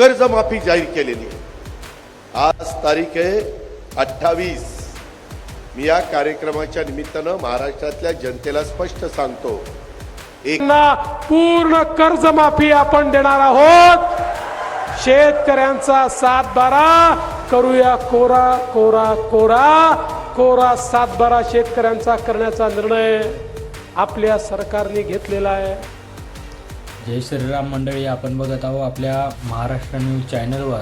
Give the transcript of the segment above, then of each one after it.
कर्जमाफी जाहीर केलेली आज तारीख आहे अठ्ठावीस. मी या कार्यक्रमाच्या निमित्तानं महाराष्ट्रातल्या जनतेला स्पष्ट सांगतो. एक पूर्ण कर्जमाफी आपण देणार आहोत. शेतकऱ्यांचा सातबारा. करूया कोरा कोरा कोरा. कोरा सातबारा शेतकऱ्यांचा करण्याचा निर्णय आपल्या सरकारने घेतलेला आहे. जय श्रीराम मंडळी आपण बघत आहोत आपल्या महाराष्ट्र न्यूज चॅनलवर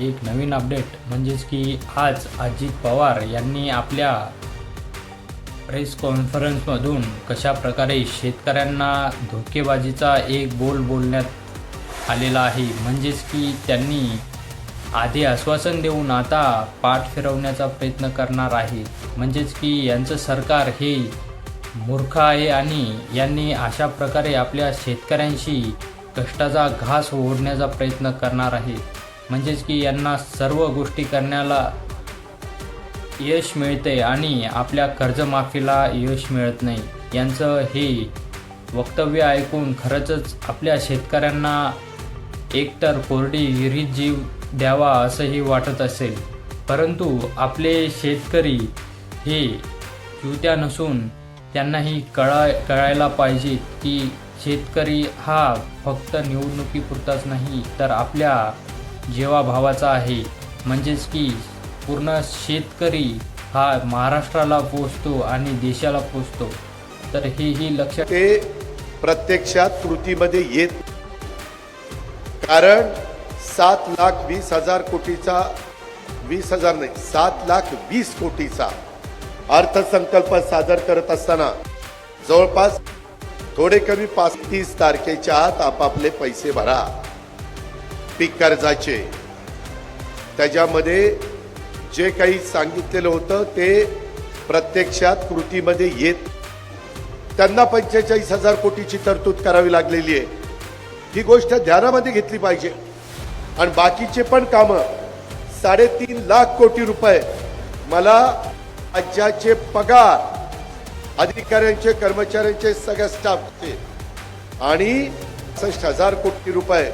एक नवीन अपडेट. म्हणजेच की आज अजित पवार यांनी आपल्या प्रेस कॉन्फरन्समधून कशा प्रकारे शेतकऱ्यांना धोकेबाजीचा एक बोल बोलण्यात आलेला आहे. म्हणजेच की त्यांनी आधी आश्वासन देऊन आता पाठ फिरवण्याचा प्रयत्न करणार आहे. म्हणजेच की यांचं सरकार हे मूर्ख आहे आणि यांनी अशा प्रकारे आपल्या शेतकऱ्यांशी कष्टाचा घास ओढण्याचा प्रयत्न करणार आहे. म्हणजेच की यांना सर्व गोष्टी करण्याला यश मिळते आणि आपल्या कर्जमाफीला यश मिळत नाही. यांचं हे वक्तव्य ऐकून खरंचच आपल्या शेतकऱ्यांना एकतर कोरडी विहिरीत जीव द्यावा असंही वाटत असेल. परंतु आपले शेतकरी हे युत्या नसून त्यांनाही कळा कळायला पाहिजे की शेतकरी हा फक्त निवडणुकीपुरताच नाही तर आपल्या जीवाभावाचा आहे. म्हणजेच की पूर्ण शेतकरी हा महाराष्ट्राला पोचतो आणि देशाला पोचतो तर हेही लक्षात ते प्रत्यक्षात कृतीमध्ये येत कारण सात लाख वीस हजार कोटीचा वीस हजार नाही सात लाख वीस कोटीचा अर्थसंकल्प सादर करत असताना जवळपास थोडे कमी पाच तीस तारखेच्या आत आपापले पैसे भरा. पीक कर्जाचे. त्याच्यामध्ये जे काही सांगितलेलं होतं ते प्रत्यक्षात कृतीमध्ये येत. त्यांना पंचेचाळीस हजार कोटीची तरतूद करावी लागलेली आहे. ही गोष्ट ध्यानामध्ये घेतली पाहिजे. आणि बाकीचे पण कामं साडेतीन लाख कोटी रुपये मला राज्याचे पगार अधिकाऱ्यांचे कर्मचाऱ्यांचे सगळ्या स्टाफचे आणि सष्ट हजार कोटी रुपये.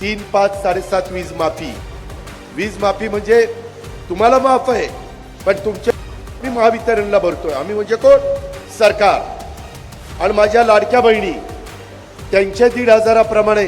तीन पाच साडेसात वीज माफी. वीज माफी म्हणजे तुम्हाला माफ आहे पण तुमच्या मी महावितरणला भरतोय. आम्ही म्हणजे कोण? सरकार. आणि माझ्या लाडक्या बहिणी त्यांच्या दीड हजाराप्रमाणे